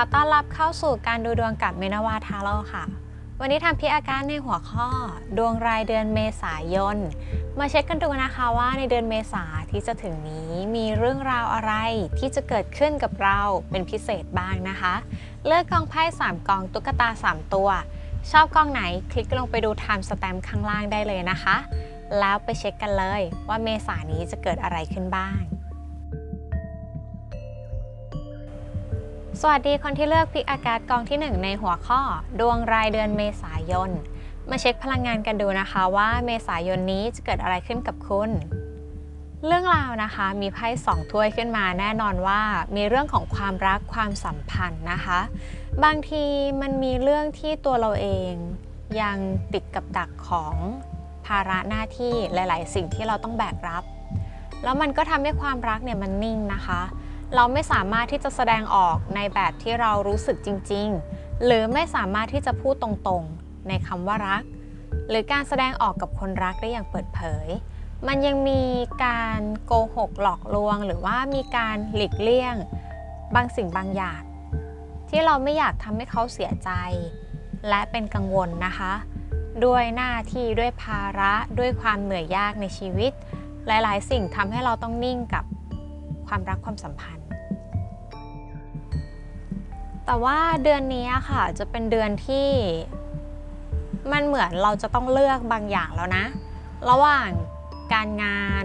อต้อนรับเข้าสู่การดูดวงกับเมนาวาทาโร่ค่ะ วันนี้ทำพิอาการในหัวข้อ ดวงรายเดือนเมษายน มาเช็คกันดูนะคะว่าในเดือนเมษาที่จะถึงนี้มีเรื่องราวอะไรที่จะเกิดขึ้นกับเราเป็นพิเศษบ้างนะคะ เลือกกองไพ่3กองตุ๊กตา 3 ตัว ชอบกองไหนคลิกลงไปดู time stamp ข้างล่างได้เลยนะคะ แล้วไปเช็คกันเลยว่าเมษานี้จะเกิดอะไรขึ้นบ้าง สวัสดีคนที่เลือกพิกอากาศกองที่ 1 ในหัวข้อ ดวงรายเดือนเมษายน มาเช็คพลังงานกันดูนะคะว่าเมษายนนี้จะเกิดอะไรขึ้นกับคุณ เรื่องราวนะคะมีไพ่สองถ้วยขึ้นมาแน่นอนว่ามีเรื่องของความรักความสัมพันธ์นะคะ บางทีมันมีเรื่องที่ตัวเราเองยังติดกับดักของภาระหน้าที่หลาย ๆ สิ่งที่เราต้องแบกรับ แล้วมันก็ทำให้ความรักเนี่ยมันนิ่งนะคะ เราไม่สามารถที่จะแสดงออกในแบบที่เรารู้สึกจริง ๆ หรือไม่สามารถที่จะพูดตรงๆ ในคำว่ารัก หรือการแสดงออกกับคนรักได้อย่างเปิดเผย มันยังมีการโกหกหลอกลวง หรือว่ามีการหลีกเลี่ยง บางสิ่งบางอย่าง ที่เราไม่อยากทำให้เขาเสียใจ และเป็นกังวลนะคะ ด้วยหน้าที่ด้วยภาระด้วยความเหนื่อยยากในชีวิต หลายๆ สิ่งทำให้เราต้องนิ่งกับ ความรักความสัมพันธ์ แต่ว่าเดือนนี้ค่ะจะเป็นเดือนที่มันเหมือนเราจะต้องเลือกบางอย่างแล้วนะ ระหว่างการงาน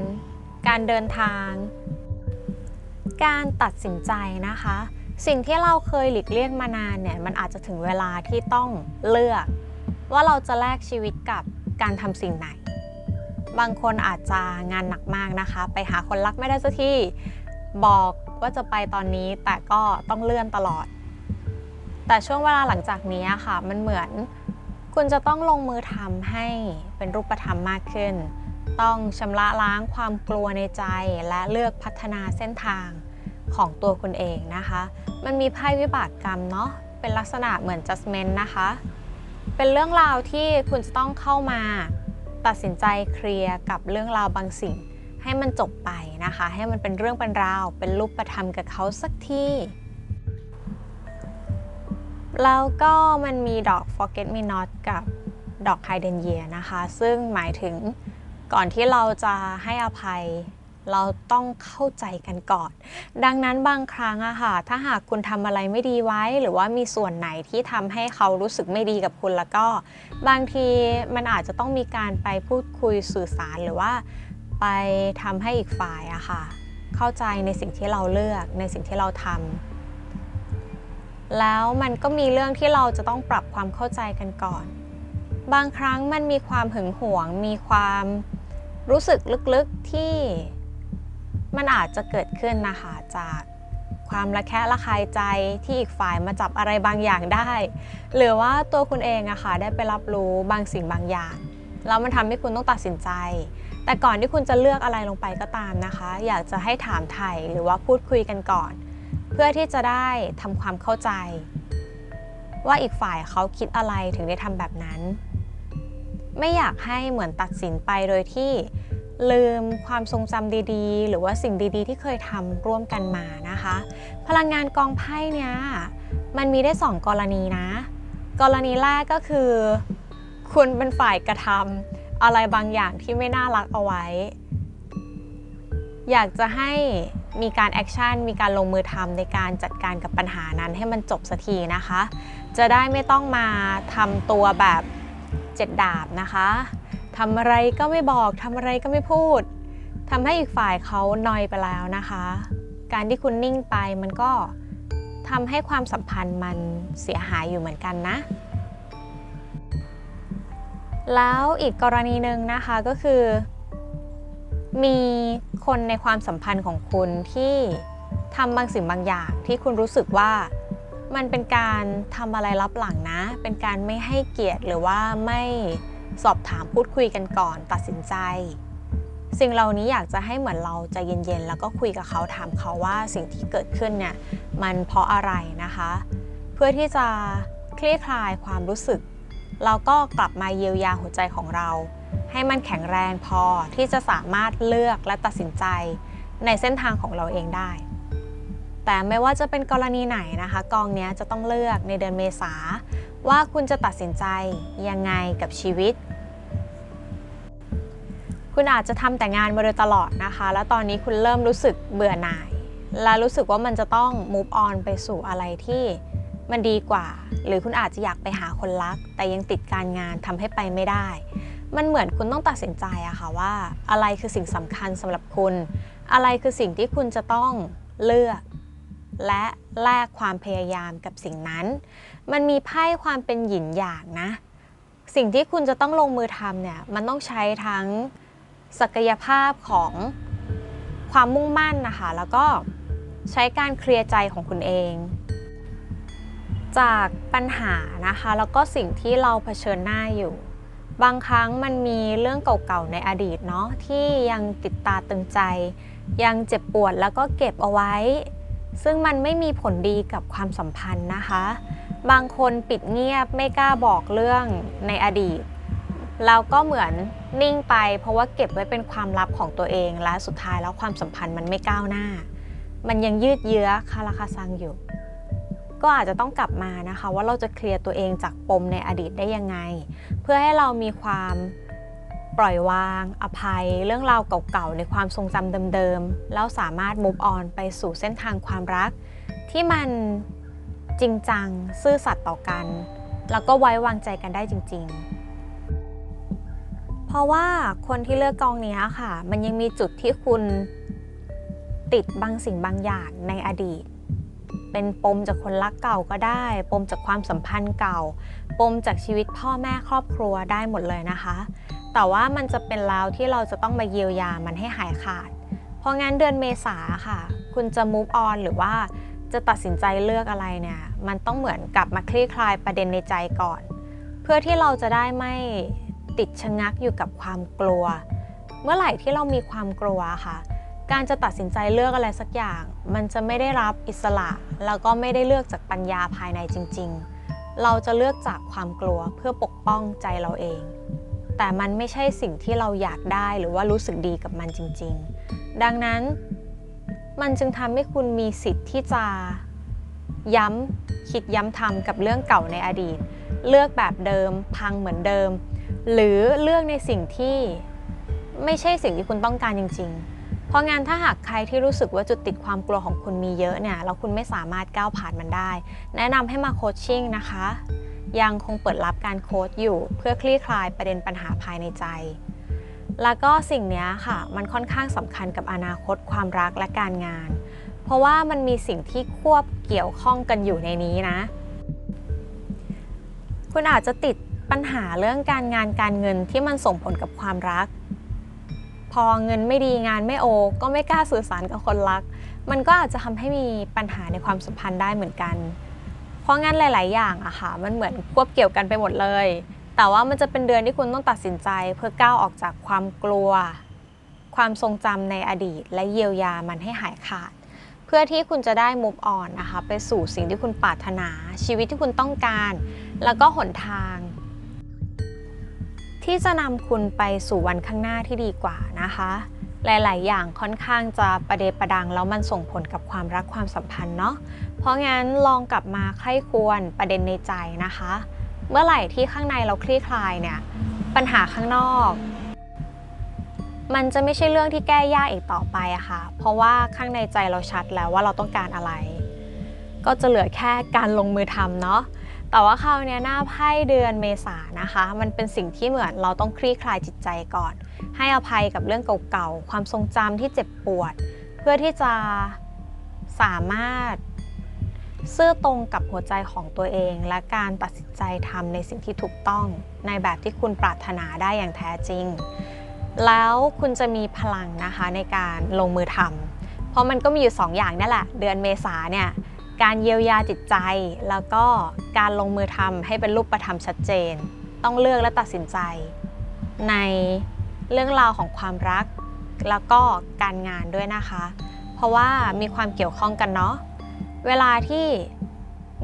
การเดินทาง การตัดสินใจนะคะ สิ่งที่เราเคยหลีกเลี่ยงมานานเนี่ยมันอาจจะถึงเวลาที่ต้องเลือก ว่าเราจะแลกชีวิตกับการทำสิ่งไหน บางคนอาจจะงานหนักมากนะคะ ไปหาคนรักไม่ได้สักที บอกว่าจะไปตอนนี้แต่ก็ต้องเลื่อนตลอด แต่ช่วงเวลาหลังจากนี้ค่ะ มันเหมือนคุณจะต้องลงมือทำให้เป็นรูปธรรมมากขึ้น ต้องชำระล้างความกลัวในใจและเลือกพัฒนาเส้นทางของตัวคุณเองนะคะ มันมีไพ่วิบากกรรมเนาะ เป็นลักษณะเหมือน judgment นะคะ เป็นเรื่องราวที่คุณจะต้องเข้ามา ตัดสินใจเคลียร์กับเรื่องราวบางสิ่ง ให้มันจบไปนะคะ ให้มันเป็นเรื่องเป็นราว เป็นรูปธรรมกับเขาสักทีแล้วก็มันมีดอก forget me not กับดอก hidden year นะคะ ซึ่งหมายถึงก่อนที่เราจะให้อภัย เราต้องเข้าใจกันก่อน ดังนั้นบางครั้งอะค่ะ ถ้าหากคุณทำอะไรไม่ดีไว้ หรือว่ามีส่วนไหนที่ทำให้เขารู้สึกไม่ดีกับคุณแล้วก็ บางทีมันอาจจะต้องมีการไปพูดคุยสื่อสารหรือว่า ไปทำให้อีกฝ่ายอะค่ะ เข้าใจในสิ่งที่เราเลือกในสิ่งที่เราทำแล้วมันก็มีเรื่องที่เราจะต้องปรับความเข้าใจกันก่อน บางครั้งมันมีความหึงหวง มีความรู้สึกลึกๆที่มันอาจจะเกิดขึ้นนะคะจากความระแคะระคายใจที่อีกฝ่ายมาจับอะไรบางอย่างได้ หรือว่าตัวคุณเองอะค่ะได้ไปรับรู้บางสิ่งบางอย่างแล้วมันทำให้คุณต้องตัดสินใจ แต่ก่อนที่คุณจะเลือกอะไรลงไปก็ตามนะคะ อยากจะให้ถามไถ่หรือว่าพูดคุยกันก่อน เพื่อที่จะได้ทำความเข้าใจ ว่าอีกฝ่ายเขาคิดอะไรถึงได้ทำแบบนั้น ไม่อยากให้เหมือนตัดสินไปโดยที่ลืมความทรงจำดีๆ หรือว่าสิ่งดีๆ ที่เคยทำร่วมกันมานะคะ พลังงานกองไพ่เนี้ยมันมีได้สองกรณีนะ กรณีแรกก็คือ คุณเป็นฝ่ายกระทำ อะไรบางอย่างที่ไม่น่ารักเอาไว้ อยากจะให้มีการแอคชั่นมีการลงมือทำในการจัดการกับปัญหานั้นให้มันจบสักทีนะคะ จะได้ไม่ต้องมาทำตัวแบบเจ็ดดาบนะคะทำอะไรก็ไม่บอกทำอะไรก็ไม่พูดทำให้อีกฝ่ายเขานอยไปแล้วนะคะ การที่คุณนิ่งไปมันก็ทำให้ความสัมพันธ์มันเสียหายอยู่เหมือนกันนะ แล้วอีกกรณีหนึ่งนะคะก็คือ มีคนในความสัมพันธ์ของคุณที่ทำบางสิ่งบางอย่างที่คุณรู้สึกว่ามันเป็นการทำอะไรลับหลังนะ เป็นการไม่ให้เกียรติหรือว่าไม่สอบถามพูดคุยกันก่อนตัดสินใจ สิ่งเหล่านี้อยากจะให้เหมือนเราใจเย็นๆ แล้วก็คุยกับเขาถามเขาว่าสิ่งที่เกิดขึ้นเนี่ยมันเพราะอะไรนะคะ เพื่อที่จะคลี่คลายความรู้สึก แล้วก็กลับมาเยียวยาหัวใจของเรา ให้มันแข็งแรงพอที่จะสามารถเลือกและตัดสินใจในเส้นทางของเราเองได้ แต่ไม่ว่าจะเป็นกรณีไหนนะคะ กองนี้จะต้องเลือกในเดือนเมษาว่าคุณจะตัดสินใจยังไงกับชีวิต คุณอาจจะทำแต่งานมาโดยตลอดนะคะ แล้วตอนนี้คุณเริ่มรู้สึกเบื่อหน่าย และรู้สึกว่ามันจะต้อง move on ไปสู่อะไรที่ มันดีกว่า หรือคุณอาจจะอยากไปหาคนรัก แต่ยังติดการงานทำให้ไปไม่ได้ มันเหมือนคุณต้องตัดสินใจอะค่ะว่า อะไรคือสิ่งสำคัญสำหรับคุณ อะไรคือสิ่งที่คุณจะต้องเลือก และแลกความพยายามกับสิ่งนั้น มันมีไพ่ความเป็นหยินหยางนะ สิ่งที่คุณจะต้องลงมือทำเนี่ยมันต้องใช้ทั้งศักยภาพของความมุ่งมั่นนะคะ แล้วก็ใช้การเคลียร์ใจของคุณเอง จากปัญหานะคะ แล้วก็สิ่งที่เราเผชิญหน้าอยู่ บางครั้งมันมีเรื่องเก่าๆในอดีตเนาะที่ยังติดตาตึงใจ ยังเจ็บปวดแล้วก็เก็บเอาไว้ ซึ่งมันไม่มีผลดีกับความสัมพันธ์นะคะ บางคนปิดเงียบไม่กล้าบอกเรื่องในอดีตแล้วก็เหมือนนิ่งไป เพราะว่าเก็บไว้เป็นความลับของตัวเองและสุดท้ายแล้วความสัมพันธ์มันไม่ก้าวหน้า มันยังยืดเยื้อคาราคาซังอยู่ ก็อาจจะต้องกลับมานะคะ ว่าเราจะเคลียร์ตัวเองจากปมในอดีตได้ยังไง เพื่อให้เรามีความปล่อยวาง อภัย เรื่องราวเก่าๆ ในความทรงจำเดิมๆ แล้วสามารถ move on ไปสู่เส้นทางความรัก ที่มันจริงจัง ซื่อสัตย์ต่อกัน แล้วก็ไว้วางใจกันได้จริง ๆ เพราะว่าคนที่เลือกกองนี้ค่ะ มันยังมีจุดที่คุณติดบางสิ่งบางอย่างในอดีต เป็นปมจากคนรักเก่าก็ได้ ปมจากความสัมพันธ์เก่า ปมจากชีวิตพ่อแม่ครอบครัวได้หมดเลยนะคะ แต่ว่ามันจะเป็นแล้วที่เราจะต้องมาเยียวยามันให้หายขาด เพราะงั้นเดือนเมษาค่ะ คุณจะ move on หรือว่าจะตัดสินใจเลือกอะไรเนี่ย มันต้องเหมือนกลับมาคลี่คลายประเด็นในใจก่อน เพื่อที่เราจะได้ไม่ติดชะงักอยู่กับความกลัว เมื่อไหร่ที่เรามีความกลัวค่ะ การจะตัดสินใจเลือกอะไรสักอย่าง มันจะไม่ได้รับอิสระ แล้วก็ไม่ได้เลือกจากปัญญาภายในจริง ๆ เราจะเลือกจากความกลัวเพื่อปกป้องใจเราเอง แต่มันไม่ใช่สิ่งที่เราอยากได้หรือว่ารู้สึกดีกับมันจริง ๆ ดังนั้น มันจึงทำให้คุณมีสิทธิ์ที่จะย้ำคิดย้ำทำกับเรื่องเก่าในอดีต เลือกแบบเดิม พังเหมือนเดิม หรือเลือกในสิ่งที่ไม่ใช่สิ่งที่คุณต้องการจริง ๆ เพราะงานถ้าหากใครที่รู้สึกว่าจุดติดความกลัวของคุณมีเยอะเนี่ยแล้วคุณไม่สามารถก้าวผ่านมันได้ แนะนำให้มาโคชชิ่งนะคะ ยังคงเปิดรับการโค้ชอยู่ เพื่อคลี่คลายประเด็นปัญหาภายในใจ แล้วก็สิ่งนี้ค่ะ มันค่อนข้างสำคัญกับอนาคตความรักและการงาน เพราะว่ามันมีสิ่งที่ควบเกี่ยวข้องกันอยู่ในนี้นะ คุณอาจจะติดปัญหาเรื่องการงานการเงินที่มันส่งผลกับความรัก พอเงินไม่ดีงานไม่โอ ก็ไม่กล้าสื่อสารกับคนรัก มันก็อาจจะทำให้มีปัญหาในความสัมพันธ์ได้เหมือนกัน เพราะงั้นหลาย ๆ อย่างอะค่ะ มันเหมือนควบเกี่ยวกันไปหมดเลย แต่ว่ามันจะเป็นเดือนที่คุณต้องตัดสินใจ เพื่อก้าวออกจากความกลัว ความทรงจำในอดีต และเยียวยามันให้หายขาด เพื่อที่คุณจะได้ move on นะคะ ไปสู่สิ่งที่คุณปรารถนาชีวิตที่คุณต้องการ แล้วก็หนทาง ที่จะนำคุณไปสู่วันข้างหน้าที่ดีกว่านะคะ หลาย ๆ อย่างค่อนข้างจะประเดประดังแล้วมันส่งผลกับความรักความสัมพันธ์เนาะ เพราะงั้นลองกลับมาใคร่ควรประเด็นในใจนะคะ เมื่อไหร่ที่ข้างในเราคลี่คลายเนี่ยปัญหาข้างนอก มันจะไม่ใช่เรื่องที่แก้ยากอีกต่อไปอะค่ะ เพราะว่าข้างในใจเราชัดแล้วว่าเราต้องการอะไร ก็จะเหลือแค่การลงมือทำเนาะ แต่ว่าคราวนี้หน้าไพ่เดือนเมษานะคะ มันเป็นสิ่งที่เหมือนเราต้องคลี่คลายจิตใจก่อน ให้อภัยกับเรื่องเก่าๆ ความทรงจำที่เจ็บปวด เพื่อที่จะสามารถซื่อตรงกับหัวใจของตัวเอง และการตัดสินใจทำในสิ่งที่ถูกต้อง ในแบบที่คุณปรารถนาได้อย่างแท้จริง แล้วคุณจะมีพลังนะคะในการลงมือทำเพราะมันก็มีอยู่สองอย่างนี่แหละ เดือนเมษาเนี่ย การเยียวยาจิตใจ แล้วก็การลงมือทำให้เป็นรูปธรรมชัดเจน ต้องเลือกและตัดสินใจ ในเรื่องราวของความรัก แล้วก็การงานด้วยนะคะ เพราะว่ามีความเกี่ยวข้องกันเนาะเวลาที่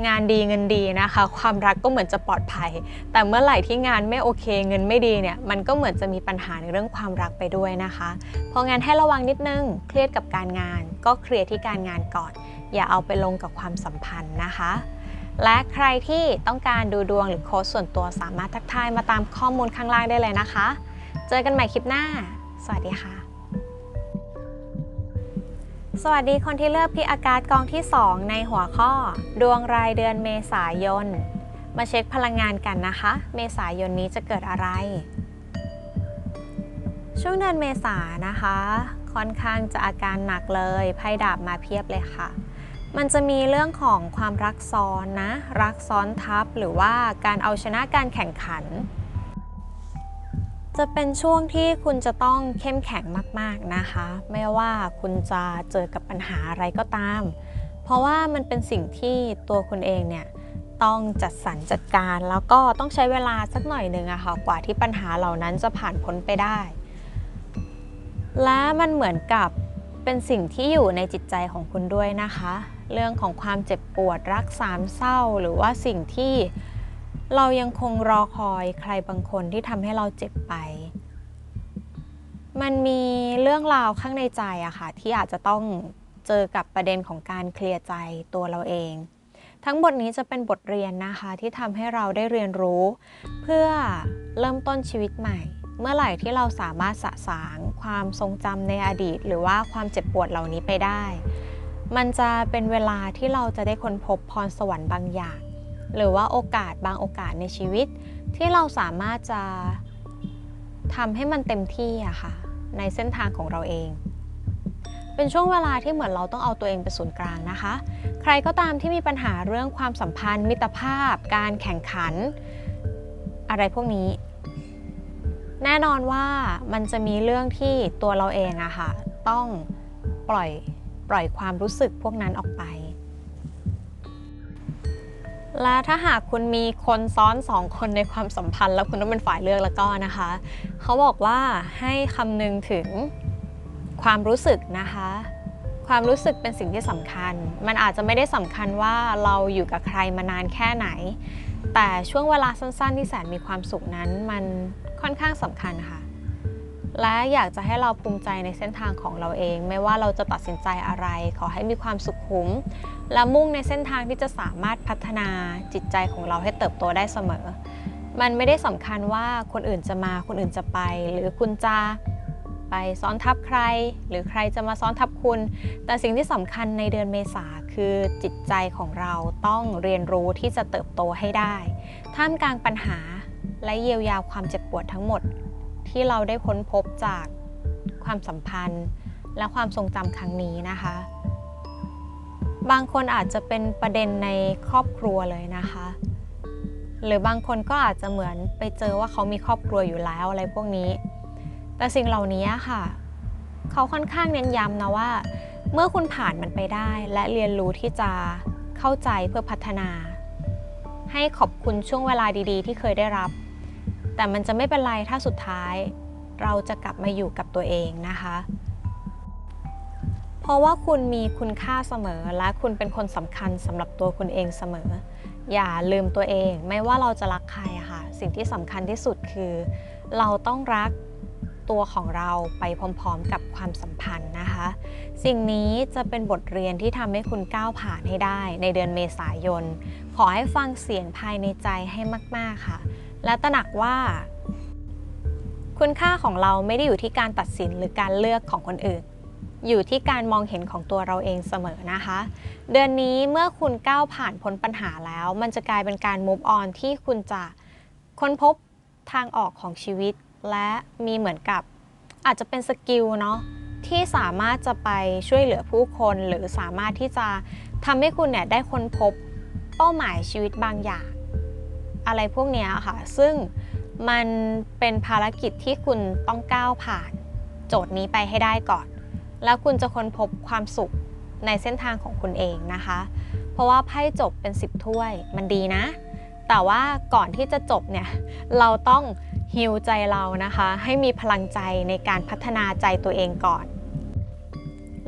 งานดีเงินดีนะคะ ความรักก็เหมือนจะปลอดภัย แต่เมื่อไหร่ที่งานไม่โอเคเงินไม่ดีเนี่ยมันก็เหมือนจะมีปัญหาในเรื่องความรักไปด้วยนะคะพราะงั้นให้ระวังนิดนึงเครียดกับการงาน ก็เคลียร์ที่การงานก่อน อย่าเอาไปลงกับความสัมพันธ์นะคะ และใครที่ต้องการดูดวงหรือโค้ดส่วนตัวสามารถทักทายมาตามข้อมูลข้างล่างได้เลยนะคะ เจอกันใหม่คลิปหน้า สวัสดีค่ะ สวัสดีคนที่เลือกพิอากาศกองที่ 2 ในหัวข้อ ดวงรายเดือนเมษายน มาเช็คพลังงานกันนะคะ เมษายนนี้จะเกิดอะไรช่วงเดือนเมษานะคะ ค่อนข้างจะอาการหนักเลยไพ่ดาบมาเพียบเลยค่ะ มันจะมีเรื่องของความรักซ้อนนะ รักซ้อนทับหรือว่าการเอาชนะการแข่งขัน จะเป็นช่วงที่คุณจะต้องเข้มแข็งมากๆนะคะ ไม่ว่าคุณจะเจอกับปัญหาอะไรก็ตาม เพราะว่ามันเป็นสิ่งที่ตัวคุณเองเนี่ยต้องจัดสรรจัดการแล้วก็ต้องใช้เวลาสักหน่อยหนึ่งอะค่ะกว่าที่ปัญหาเหล่านั้นจะผ่านพ้นไปได้ และมันเหมือนกับเป็นสิ่งที่อยู่ในจิตใจของคุณด้วยนะคะ เรื่องของความเจ็บปวดรักสามเศร้า หรือว่าสิ่งที่เรายังคงรอคอยใครบางคนที่ทำให้เราเจ็บไป มันมีเรื่องราวข้างในใจอะค่ะ ที่อาจจะต้องเจอกับประเด็นของการเคลียร์ใจตัวเราเอง ทั้งหมดนี้จะเป็นบทเรียนนะคะที่ทำให้เราได้เรียนรู้ เพื่อเริ่มต้นชีวิตใหม่ เมื่อไหร่ที่เราสามารถสะสางความทรงจำในอดีต หรือว่าความเจ็บปวดเหล่านี้ไปได้ มันจะเป็นเวลาที่เราจะได้ค้นพบพรสวรรค์บางอย่าง หรือว่าโอกาสบางโอกาสในชีวิต ที่เราสามารถจะทำให้มันเต็มที่อะค่ะ ในเส้นทางของเราเอง เป็นช่วงเวลาที่เหมือนเราต้องเอาตัวเองเป็นศูนย์กลางนะคะ ใครก็ตามที่มีปัญหาเรื่องความสัมพันธ์ มิตรภาพ การแข่งขัน อะไรพวกนี้ แน่นอนว่ามันจะมีเรื่องที่ตัวเราเองอะค่ะ ต้องปล่อย ปล่อยความรู้สึกพวกนั้นออกไป และถ้าหากคุณมีคนซ้อนสองคนในความสัมพันธ์ แล้วคุณต้องเป็นฝ่ายเลือกแล้วก็นะคะ เขาบอกว่าให้คำนึงถึงความรู้สึกนะคะ ความรู้สึกเป็นสิ่งที่สำคัญ มันอาจจะไม่ได้สำคัญว่าเราอยู่กับใครมานานแค่ไหน แต่ช่วงเวลาสั้น ๆ ที่แสนมีความสุขนั้นมันค่อนข้างสำคัญค่ะ และอยากจะให้เราภูมิใจในเส้นทางของเราเอง ไม่ว่าเราจะตัดสินใจอะไร ขอให้มีความสุขขุม และมุ่งในเส้นทางที่จะสามารถพัฒนาจิตใจของเราให้เติบโตได้เสมอ มันไม่ได้สำคัญว่าคนอื่นจะมาคนอื่นจะไป หรือคุณจะไปซ้อนทับใคร หรือใครจะมาซ้อนทับคุณ แต่สิ่งที่สำคัญในเดือนเมษาคือจิตใจของเราต้องเรียนรู้ที่จะเติบโตให้ได้ ท่ามกลางปัญหาและเยียวยาความเจ็บปวดทั้งหมด ที่เราได้ค้นพบจากความสัมพันธ์ และความทรงจำครั้งนี้นะคะ บางคนอาจจะเป็นประเด็นในครอบครัวเลยนะคะ หรือบางคนก็อาจจะเหมือนไปเจอว่าเขามีครอบครัวอยู่แล้วอะไรพวกนี้ แต่สิ่งเหล่านี้ค่ะ เขาค่อนข้างเน้นย้ำนะว่า เมื่อคุณผ่านมันไปได้ และเรียนรู้ที่จะเข้าใจเพื่อพัฒนา ให้ขอบคุณช่วงเวลาดี ๆ ที่เคยได้รับ แต่มันจะไม่เป็นไรถ้าสุดท้าย เราจะกลับมาอยู่กับตัวเองนะคะ เพราะว่าคุณมีคุณค่าเสมอและคุณเป็นคนสำคัญสำหรับตัวคุณเองเสมอ อย่าลืมตัวเอง ไม่ว่าเราจะรักใครค่ะ สิ่งที่สำคัญที่สุดคือ เราต้องรักตัวของเราไปพร้อมๆกับความสัมพันธ์นะคะ สิ่งนี้จะเป็นบทเรียนที่ทำให้คุณก้าวผ่านให้ได้ในเดือนเมษายน ขอให้ฟังเสียงภายในใจให้มาก ๆ ค่ะ และตระหนักว่า คุณค่าของเราไม่ได้อยู่ที่การตัดสินหรือการเลือกของคนอื่น อยู่ที่การมองเห็นของตัวเราเองเสมอนะคะ เดือนนี้เมื่อคุณก้าวผ่านพ้นปัญหาแล้ว มันจะกลายเป็นการ move on ที่คุณจะค้นพบทางออกของชีวิต และมีเหมือนกับอาจจะเป็นสกิลเนาะที่สามารถจะไปช่วยเหลือผู้คนหรือสามารถที่จะทำให้คุณเนี่ยได้ค้นพบเป้าหมายชีวิตบางอย่าง อะไรพวกนี้ค่ะ ซึ่งมันเป็นภารกิจที่คุณต้องก้าวผ่าน โจทย์นี้ไปให้ได้ก่อน แล้วคุณจะค้นพบความสุขในเส้นทางของคุณเองนะคะ เพราะว่าไพ่จบเป็น 10 ถ้วยมันดีนะ แต่ว่าก่อนที่จะจบเนี่ยเราต้องฮิวใจเรานะคะ ให้มีพลังใจในการพัฒนาใจตัวเองก่อน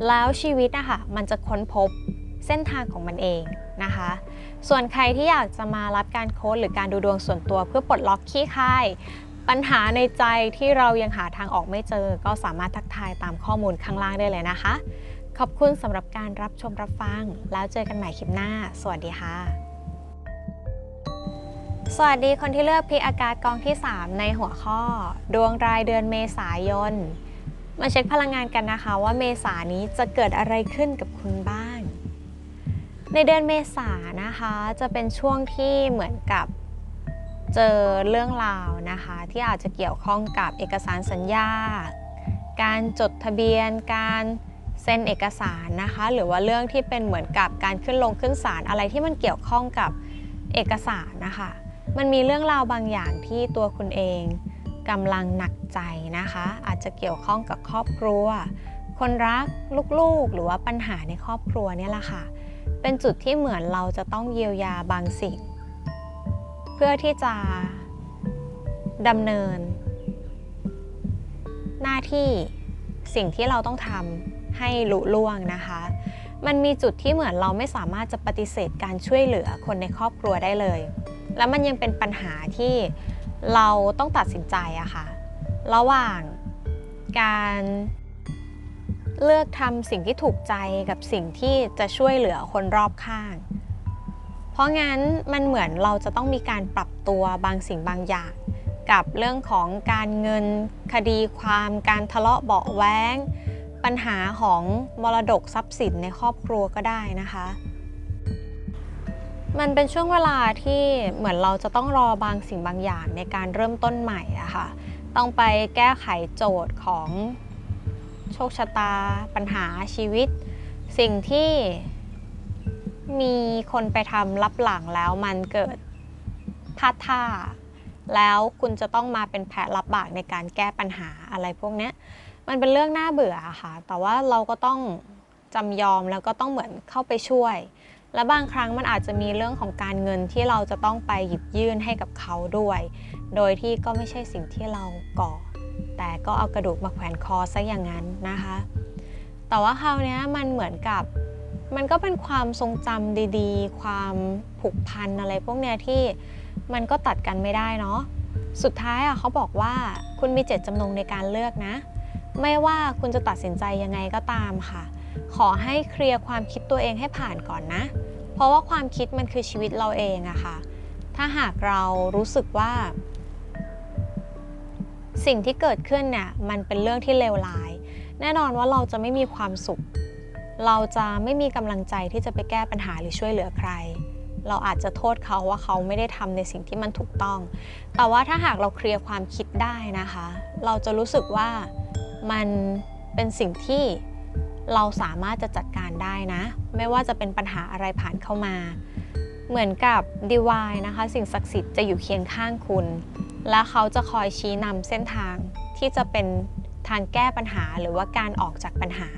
แล้วชีวิตนะคะมันจะค้นพบเส้นทางของมันเองนะคะ ส่วนใครที่อยากจะมารับการโค้ดหรือการดูดวงส่วนตัวเพื่อปลดล็อกขี้คายปัญหาในใจที่เรายังหาทางออกไม่เจอ ก็สามารถทักทายตามข้อมูลข้างล่างได้เลยนะคะ ขอบคุณสำหรับการรับชมรับฟัง แล้วเจอกันใหม่คลิปหน้า สวัสดีค่ะ สวัสดีคนที่เลือกพิอากาศกองที่ 3 ในหัวข้อ ดวงรายเดือนเมษายน มาเช็คพลังงานกันนะคะว่าเมษานี้จะเกิดอะไรขึ้นกับคุณบ้าง ในเดือนเมษานะคะจะเป็นช่วงที่เหมือนกับเจอเรื่องราวนะคะ ที่อาจจะเกี่ยวข้องกับเอกสารสัญญา การจดทะเบียน การเซ็นเอกสารนะคะ หรือว่าเรื่องที่เป็นเหมือนกับการขึ้นลงขึ้นศาลอะไรที่มันเกี่ยวข้องกับเอกสารนะคะ มันมีเรื่องราวบางอย่างที่ตัวคุณเองกำลังหนักใจนะคะ อาจจะเกี่ยวข้องกับครอบครัว คนรักลูกๆ หรือว่าปัญหาในครอบครัวเนี่ยแหละค่ะ เป็นจุดที่เหมือนเราจะต้องเยียวยาบางสิ่ง เพื่อที่จะดำเนิน หน้าที่สิ่งที่เราต้องทำให้ลุล่วงนะคะ มันมีจุดที่เหมือนเราไม่สามารถจะปฏิเสธการช่วยเหลือคนในครอบครัวได้เลย แล้วมันยังเป็นปัญหาที่เราต้องตัดสินใจอะค่ะ ระหว่างการ เลือกทำสิ่งที่ถูกใจกับสิ่งที่จะช่วยเหลือคนรอบข้าง เพราะงั้นมันเหมือนเราจะต้องมีการปรับตัวบางสิ่งบางอย่าง กับเรื่องของการเงินคดีความการทะเลาะเบาะแว้ง ปัญหาของมรดกทรัพย์สินในครอบครัวก็ได้นะคะ มันเป็นช่วงเวลาที่เหมือนเราจะต้องรอบางสิ่งบางอย่างในการเริ่มต้นใหม่อะค่ะต้องไปแก้ไขโจทย์ของ โชคชะตา ปัญหาชีวิต สิ่งที่มีคนไปทำรับหลังแล้วมันเกิดพลาดท่า แล้วคุณจะต้องมาเป็นแผลรับบากในการแก้ปัญหาอะไรพวกนี้มันเป็นเรื่องน่าเบื่อค่ะ แต่ว่าเราก็ต้องจำยอมแล้วก็ต้องเหมือนเข้าไปช่วย และบางครั้งมันอาจจะมีเรื่องของการเงินที่เราจะต้องไปหยิบยื่นให้กับเขาด้วย โดยที่ก็ไม่ใช่สิ่งที่เราก่อ แต่ก็เอากระดูกมาแขวนคอซะอย่างนั้นนะคะ แต่ว่าคราวนี้มันเหมือนกับมันก็เป็นความทรงจำดีๆ ความผูกพันอะไรพวกเนี้ยที่มันก็ตัดกันไม่ได้เนาะ สุดท้ายอะเขาบอกว่าคุณมีเจตจำนงในการเลือกนะ ไม่ว่าคุณจะตัดสินใจยังไงก็ตามค่ะ ขอให้เคลียร์ความคิดตัวเองให้ผ่านก่อนนะ เพราะว่าความคิดมันคือชีวิตเราเองอะค่ะ ถ้าหากเรารู้สึกว่า สิ่งที่เกิดขึ้นเนี่ยมันเป็นเรื่องที่เลวร้าย แน่นอนว่าเราจะไม่มีความสุข เราจะไม่มีกำลังใจที่จะไปแก้ปัญหาหรือช่วยเหลือใคร เราอาจจะโทษเขาว่าเขาไม่ได้ทำในสิ่งที่มันถูกต้อง แต่ว่าถ้าหากเราเคลียร์ความคิดได้นะคะ เราจะรู้สึกว่ามันเป็นสิ่งที่เราสามารถจะจัดการได้นะ ไม่ว่าจะเป็นปัญหาอะไรผ่านเข้ามา เหมือนกับดีวายนะคะ สิ่งศักดิ์สิทธิ์จะอยู่เคียงข้างคุณ และเขาจะคอยชี้นำเส้นทางที่จะเป็นทางแก้ปัญหาหรือว่าการออกจากปัญหา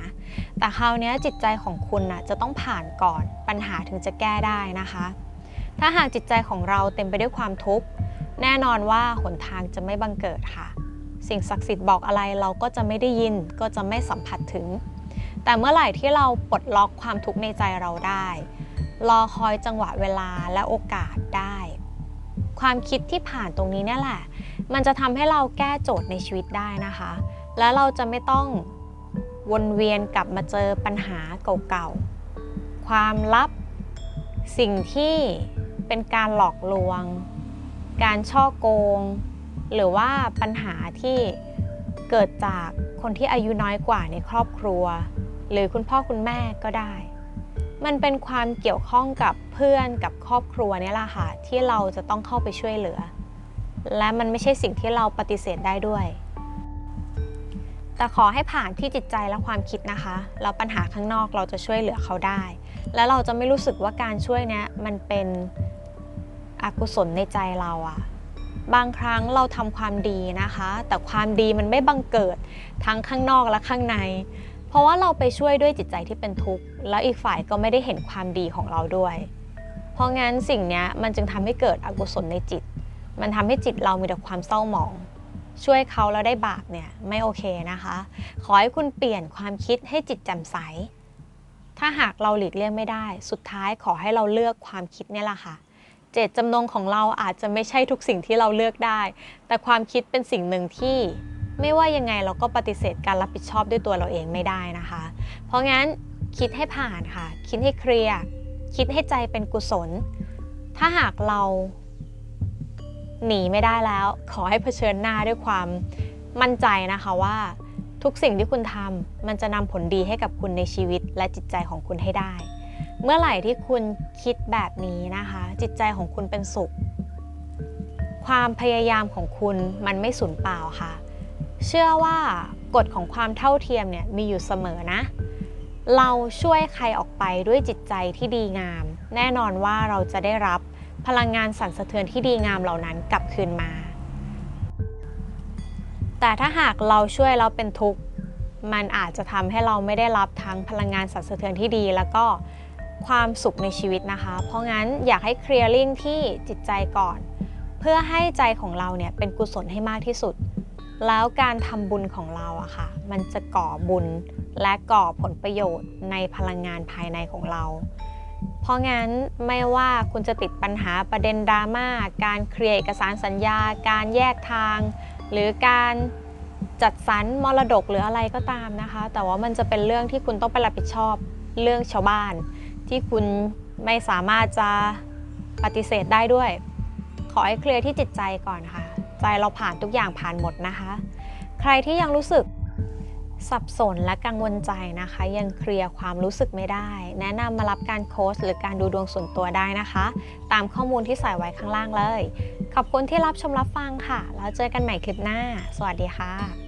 แต่คราวนี้จิตใจของคุณนะจะต้องผ่านก่อนปัญหาถึงจะแก้ได้นะคะ ถ้าหากจิตใจของเราเต็มไปด้วยความทุกข์แน่นอนว่าหนทางจะไม่บังเกิดค่ะ สิ่งศักดิ์สิทธิ์บอกอะไรเราก็จะไม่ได้ยินก็จะไม่สัมผัสถึง แต่เมื่อไหร่ที่เราปลดล็อกความทุกข์ในใจเราได้ รอคอยจังหวะเวลาและโอกาสได้ ความคิดที่ผ่านตรงนี้เนี่ยแหละ มันจะทำให้เราแก้โจทย์ในชีวิตได้นะคะ และเราจะไม่ต้องวนเวียนกลับมาเจอปัญหาเก่าๆ ความลับ สิ่งที่เป็นการหลอกลวง การช่อโกง หรือว่าปัญหาที่เกิดจากคนที่อายุน้อยกว่าในครอบครัว หรือคุณพ่อคุณแม่ก็ได้ มันเป็นความเกี่ยวข้องกับเพื่อนกับครอบครัวเนี่ยแหละค่ะที่เราจะต้องเข้าไปช่วยเหลือ และมันไม่ใช่สิ่งที่เราปฏิเสธได้ด้วย แต่ขอให้ผ่านที่จิตใจและความคิดนะคะแล้วปัญหาข้างนอกเราจะช่วยเหลือเขาได้ แล้วเราจะไม่รู้สึกว่าการช่วยเนี้ยมันเป็นอกุศลในใจเราอะบางครั้งเราทำความดีนะคะ แต่ความดีมันไม่บังเกิดทั้งข้างนอกและข้างใน เพราะว่าเราไปช่วยด้วยจิตใจที่เป็นทุกข์ แล้วอีกฝ่ายก็ไม่ได้เห็นความดีของเราด้วย เพราะงั้นสิ่งนี้มันจึงทำให้เกิดอกุศลในจิต มันทำให้จิตเรามีแต่ความเศร้าหมอง ช่วยเขาแล้วได้บาปเนี่ยไม่โอเคนะคะ ขอให้คุณเปลี่ยนความคิดให้จิตแจ่มใส ถ้าหากเราหลีกเลี่ยงไม่ได้ สุดท้ายขอให้เราเลือกความคิดนี่แหละค่ะเจตจำนงของเราอาจจะไม่ใช่ทุกสิ่งที่เราเลือกได้ แต่ความคิดเป็นสิ่งหนึ่งที่ ไม่ว่ายังไงเราก็ปฏิเสธการรับผิดชอบด้วยตัวเราเองไม่ได้นะคะ เพราะงั้นคิดให้ผ่านค่ะ คิดให้เคลียร์คิดให้ใจเป็นกุศล ถ้าหากเราหนีไม่ได้แล้ว ขอให้เผชิญหน้าด้วยความมั่นใจนะคะว่าทุกสิ่งที่คุณทำมันจะนำผลดีให้กับคุณในชีวิตและจิตใจของคุณให้ได้ เมื่อไหร่ที่คุณคิดแบบนี้นะคะ จิตใจของคุณเป็นสุข ความพยายามของคุณมันไม่สูญเปล่าค่ะ เชื่อว่ากฎของความเท่าเทียมเนี่ยมีอยู่เสมอนะ เราช่วยใครออกไปด้วยจิตใจที่ดีงาม แน่นอนว่าเราจะได้รับพลังงานสั่นสะเทือนที่ดีงามเหล่านั้นกลับคืนมา แต่ถ้าหากเราช่วยเราเป็นทุกข์มันอาจจะทำให้เราไม่ได้รับทั้งพลังงานสั่นสะเทือนที่ดี แล้วก็ความสุขในชีวิตนะคะ เพราะงั้นอยากให้เคลียร์ลิงที่จิตใจก่อน เพื่อให้ใจของเราเนี่ยเป็นกุศลให้มากที่สุด แล้วการทำบุญของเราอะค่ะ มันจะก่อบุญและก่อผลประโยชน์ในพลังงานภายในของเรา เพราะงั้นไม่ว่าคุณจะติดปัญหาประเด็นดราม่าการเคลียร์เอกสารสัญญา การแยกทาง หรือการจัดสรรมรดกหรืออะไรก็ตามนะคะ แต่ว่ามันจะเป็นเรื่องที่คุณต้องไปรับผิดชอบเรื่องชาวบ้าน ที่คุณไม่สามารถจะปฏิเสธได้ด้วย ขอให้เคลียร์ที่จิตใจก่อนค่ะ ใจเราผ่านทุกอย่างผ่านหมดนะคะ ใครที่ยังรู้สึกสับสนและกังวลใจนะคะ ยังเคลียร์ความรู้สึกไม่ได้ แนะนำมารับการโค้ชหรือการดูดวงส่วนตัวได้นะคะ ตามข้อมูลที่ใส่ไว้ข้างล่างเลย ขอบคุณที่รับชมรับฟังค่ะ แล้วเจอกันใหม่คลิปหน้า สวัสดีค่ะ